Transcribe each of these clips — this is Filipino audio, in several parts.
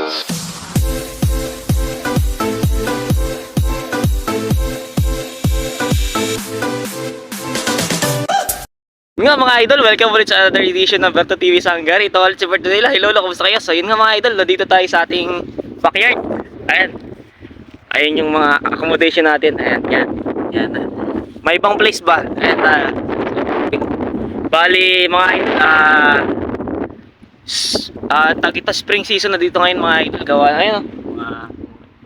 Nga mga idol, welcome ulit sa another edition ng Berto TV Sanggar. Ito ulit si Berto nila. Hello, hello, kumusta kayo? So yun nga mga idol, nandito tayo sa ating backyard. Ayan. Ayan yung mga accommodation natin. Ayan, yan. Yan. May ibang place ba? Ayan tayo. Bali, mga idol, ah... s- ah, tag ito spring season na dito ngayon mga idol. Gawa na ayun. oh. Mga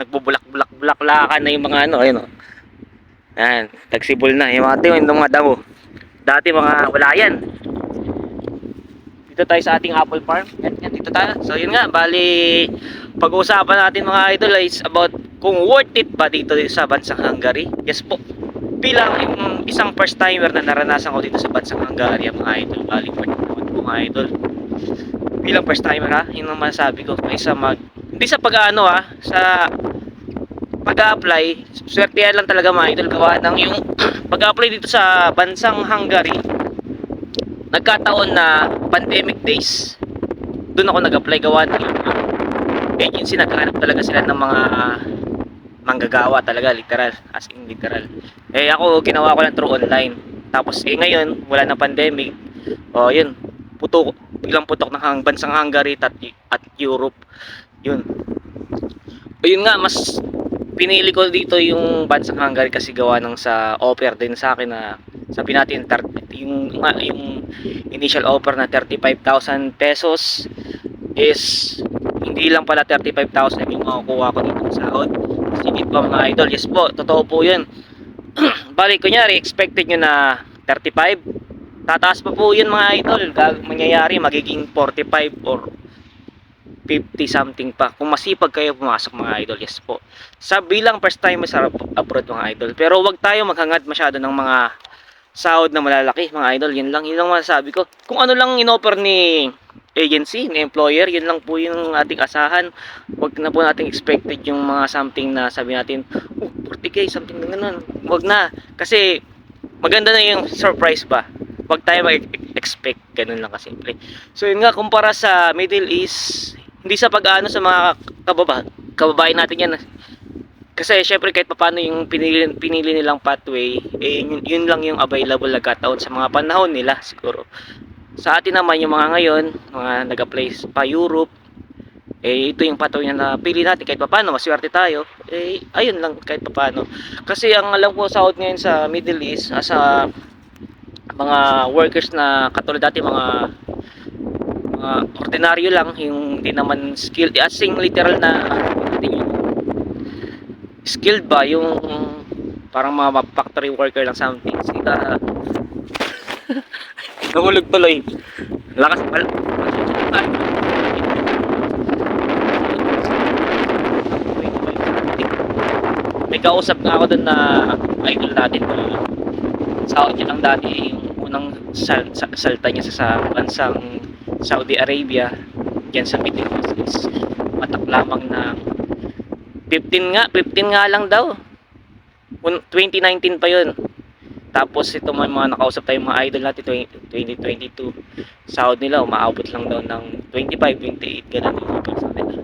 nagbubulak-bulak-bulaklakan na yung mga ano, ayun oh. Ayan, tagsibol na. Yung mga ito, yung mga damo. Dati mga wala yan. Dito tayo sa ating apple farm. Yan, yan, dito tayo. So yun nga, bali pag-uusapan natin mga idol is about kung worth it ba dito sa bansang Hungary. Yes po. Bilang yung isang first timer na naranasan ko dito sa bansang Hungary, mga idol. Bali po mga idol. Bilang first timer ha, yun ang masasabi ko. Kaysa mag, hindi sa pag-ano ha, sa pag-apply, swertihan lang talaga mga idol gawa ng yung pag-apply dito sa bansang Hungary nagkataon na pandemic days. Doon ako nag-apply gawa ng yung agency. Naghahanap talaga sila ng mga manggagawa talaga literal as in literal. Eh ako ginawa ko lang through online. Tapos eh ngayon wala na pandemic. Oh yun putok biglang putok ng hang bansang Hungary at, at Europe. Yun. Ayun nga mas pinili ko dito yung bansang Hungary kasi gawa ng sa offer din sa akin na sabi natin yung yung initial offer na 35,000 pesos is hindi lang pala 35,000 yung makukuha ko dito sa sahod. Sigit pa mga idol. Yes po totoo po yun. Balik kunyari expected nyo na 35 tataas pa po yun mga idol mangyayari magiging 45 or 50 something pa. Kung masipag kayo pumasok mga idol, yes po. Sa bilang first time sa abroad mga idol. Pero wag tayo maghangad masyado ng mga sahod na malalaki mga idol. Yun lang, yun lang masasabi ko. Kung ano lang inoffer ni agency, ni employer, yun lang po yung ating asahan. Wag na po nating expected yung mga something na sabi natin, oh, 40k, something na ganun. Wag na. Kasi maganda na yung surprise ba. Wag tayo mag-expect. Ganun lang kasimple. So yun nga, kumpara sa Middle East, hindi sa pag-ano sa mga kababa, kababayan natin yan. Kasi syempre kahit paano yung pinili, pinili nilang pathway, eh, yun, yun lang yung available na kataon sa mga panahon nila siguro. Sa atin naman yung mga ngayon, mga nag-apply pa Europe, eh ito yung pathway na napili natin kahit paano maswerte tayo. Eh ayun lang kahit paano. Kasi ang alam ko sa out ngayon sa Middle East, ah, sa mga workers na katulad dati mga mga ordinaryo lang yung hindi naman skilled. As in literal na ano yung skilled ba? Yung parang mga factory worker lang something sila nahulog tuloy. Lakas pala may kausap nga ako dun na idol natin. Na sa niya lang dati yung sal sa salta niya sa, sa bansang Saudi Arabia yan sa Middle East. Matak lamang na 15 nga 15 nga lang daw. Un- 2019 pa yun. Tapos ito may mga nakausap tayong mga idol natin 20, 2022 sahod nila umaabot lang daw ng 25, 28 ganun yung offer sa nila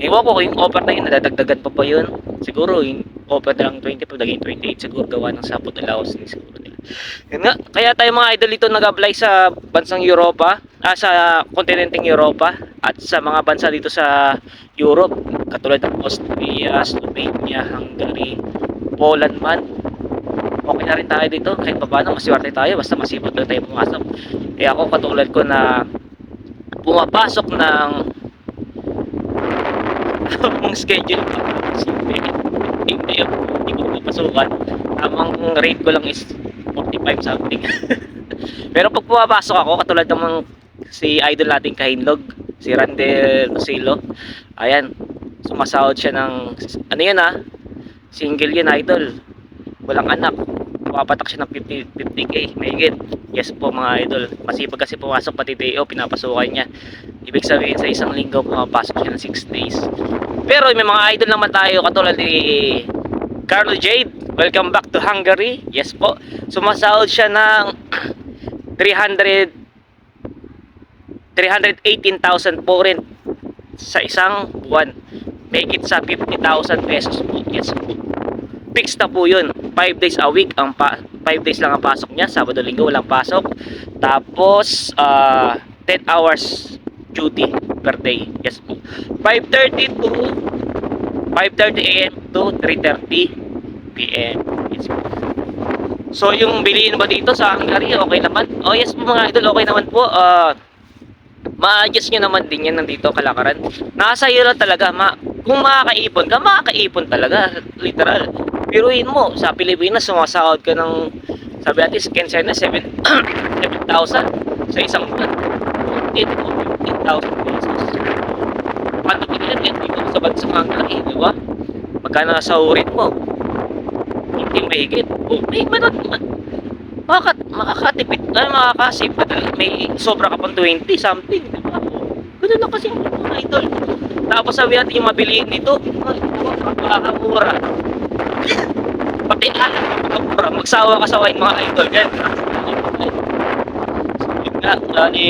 ewan ko yung offer na yun nadadagdagan pa pa yun. Siguro yung offer na lang 25 naging 28 siguro gawa ng sapot allowance siguro nila yun nga, kaya tayo mga idol dito nag-apply sa bansang Europa, ah, sa kontinenteng Europa at sa mga bansa dito sa Europe, katulad ng Austria, Slovenia, Hungary, Poland man. Okay na rin tayo dito, kahit pa paano, maswerte tayo, basta masipag lang tayo pumasok. Eh ako, katulad ko na pumapasok ng ang schedule pa. Simple. Hindi, hindi ko papasukan. Tamang rate ko lang is 45 something. Pero pag pumapasok ako, katulad ng si idol nating Kahinlog, si Randel Osilo, ayan, sumasahod siya ng, ano yun ah, single yun idol, walang anak, pumapatak siya ng 50, 50k, mahigit. Yes po mga idol, masipag kasi pumasok pati day off, pinapasukan niya. Ibig sabihin sa isang linggo pumapasok siya ng 6 days. Pero may mga idol naman tayo katulad ni Carlo Jade. Welcome back to Hungary. Yes po. Sumasahod siya ng 300 318,000 po sa isang buwan. Make it sa 50,000 pesos po. Yes po. Fixed na po yun. 5 days a week. ang 5 days lang ang pasok niya. Sabado, linggo, walang pasok. Tapos, ah 10 hours duty per day. Yes po. 5.30 to 5.30 a.m. to 3.30 p.m. Yes po. So, yung bilihin ba dito sa Hungary, okay naman? Oh, yes po mga idol, okay naman po. Ah, ma-adjust nyo naman din yan nandito kalakaran. Nasa iyo lang talaga. Ma kung makakaipon ka, makakaipon talaga. Literal. Piruin mo, sa Pilipinas, sumasahod ka ng, sabi natin, skin na 7 7,000 sa isang buwan. 14 o 15,000 pesos. Paano yan? Yan dito sa bansang Hungary, di ba? Magkano sa urit mo? Hindi mahigit. Oh, may manot makakat makakatipid ay makakasave may sobra ka pang 20 something. Di ba ganun lang kasi ang mga idol. Tapos sabi natin yung mabilihin dito makakamura. Pati alam makakamura. Magsawa ka sa wine mga idol. Yun nga lani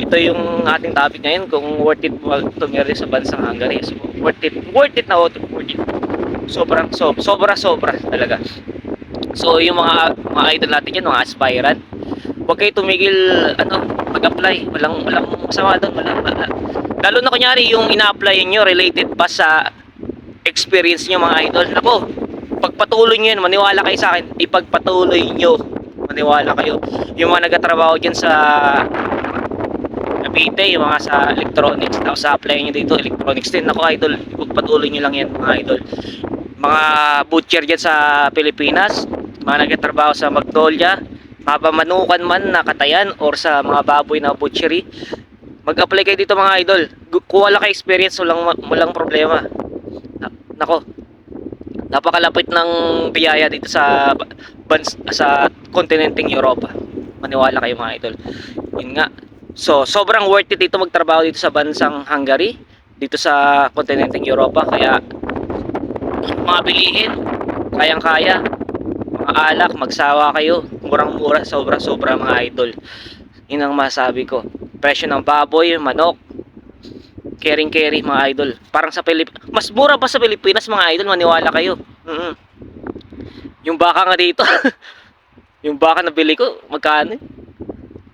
ito yung ating topic ngayon kung worth it mo tumiri sa bansang Hungary. So, worth it worth it na worth it sobrang so, sobra sobra talaga So yung mga mga idol natin yan, mga aspirant, huwag kayo tumigil ano, mag-apply. Walang walang masama doon, walang wala. Lalo na kunyari yung ina-apply nyo related pa sa experience nyo mga idol. Nako, pagpatuloy nyo yun, maniwala kayo sa akin, ipagpatuloy nyo. Maniwala kayo. Yung mga nagtatrabaho dyan sa Cavite, yung mga sa electronics, tapos sa apply nyo dito, electronics din. Nako idol, ipagpatuloy nyo lang yan mga idol mga butcher dyan sa Pilipinas, mga nagtatrabaho sa Magnolia, mapamanukan man na katayan or sa mga baboy na butchery, mag-apply kayo dito mga idol. Kung wala kayo experience, walang, walang problema. Na- Nako, napakalapit ng biyaya dito sa bans sa kontinenteng Europa. Maniwala kayo mga idol. Yun nga. So, sobrang worth it dito magtrabaho dito sa bansang Hungary, dito sa kontinenteng Europa. Kaya, mga bilihin, kayang-kaya, mga alak, magsawa kayo, murang-mura, sobra-sobra mga idol. Yun ang masabi ko. Presyo ng baboy, manok, caring-carry mga idol. Parang sa Pilip mas mura pa sa Pilipinas mga idol, maniwala kayo. mm Yung baka nga dito, yung baka na bili ko, magkano?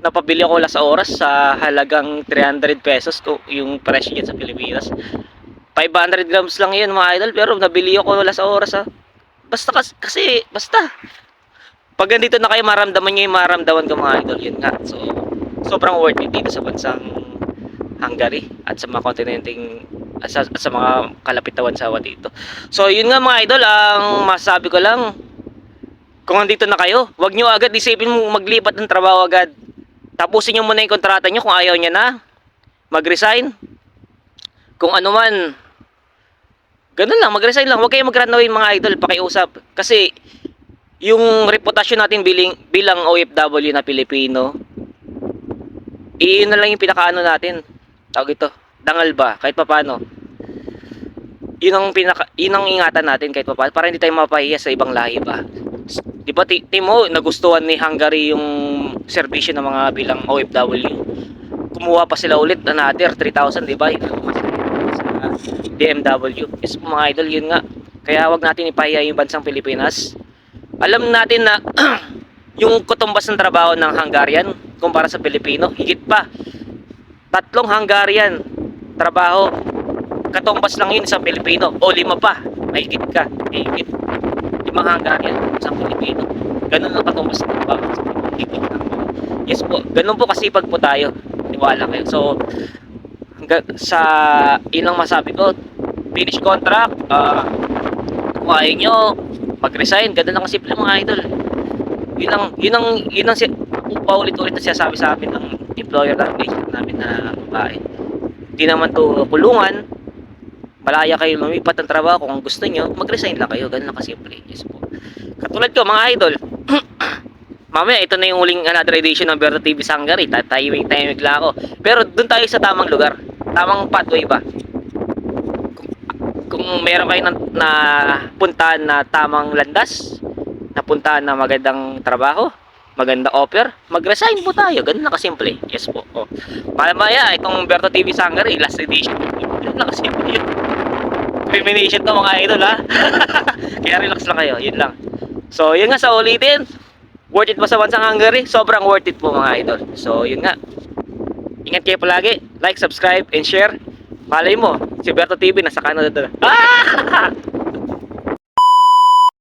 Napabili ako last oras sa halagang 300 pesos ko yung presyo niya sa Pilipinas. 500 grams lang yun mga idol pero nabili ako wala sa oras ha. Basta kasi, kasi basta. Pag nandito na kayo maramdaman nyo yung maramdaman ko mga idol yun nga. So sobrang worth it dito sa bansang Hungary at sa mga kontinenteng at sa, sa mga kalapitawan sawa dito. So yun nga mga idol ang masasabi ko lang kung nandito na kayo wag nyo agad isipin mo maglipat ng trabaho agad. Tapusin nyo muna yung kontrata nyo kung ayaw nyo na mag-resign. Kung ano man Ganun lang, mag-resign lang. Huwag kayo mag-run away mga idol, pakiusap. Kasi, yung reputasyon natin biling, bilang OFW na Pilipino, iyon na lang yung pinakaano natin. Tawag ito, dangal ba, kahit papano. Yun ang, pinaka, yun ang ingatan natin kahit papano, para hindi tayo mapahiya sa ibang lahi ba. Di ba, ti- Timo, nagustuhan ni Hungary yung serbisyo ng mga bilang OFW. Kumuha pa sila ulit, another 3,000, di ba? BMW. Yes, mga idol, yun nga. Kaya wag natin ipahiya yung bansang Pilipinas. Alam natin na yung katumbas ng trabaho ng Hungarian kumpara sa Pilipino, higit pa. Tatlong Hungarian trabaho. Katumbas lang yun sa Pilipino. O lima pa. Mahigit ka. Mahigit. Limang Hungarian sa Pilipino. Ganun ang katumbas ng trabaho sa Pilipino. Lang. Yes po. Ganun po kasipag po tayo. Tiwala kayo. So, sa ilang masabi ko finish contract uh, kung ayaw nyo mag-resign ganun lang kasimple mga idol yun ang yun ang yun ang paulit-ulit na sinasabi sa amin ng employer namin namin na babae hindi naman to kulungan malaya kayo lumipat ng trabaho kung gusto nyo mag-resign lang kayo ganun lang kasimple yes po katulad ko mga idol Mamaya, ito na yung uling another edition ng Berto TV sa Hungary. Tatayimik tayimik lang ako. Pero doon tayo sa tamang lugar. Tamang pathway ba? Kung, meron kayo na, na puntahan na tamang landas, na puntahan na magandang trabaho, maganda offer, mag-resign po tayo. Ganun na kasimple. Yes po. Oh. Malamaya, itong Berto TV sa Hungary, last edition. Ganun na kasimple yun. Termination to mga idol ha. Kaya relax lang kayo, yun lang. So, yun nga sa ulitin. Worth it ba sa bansang Hungary? Sobrang worth it po mga idol. So, yun nga. Ingat kayo palagi. Like, subscribe, and share. Malay mo, si Berto TV nasa Canada. Ah!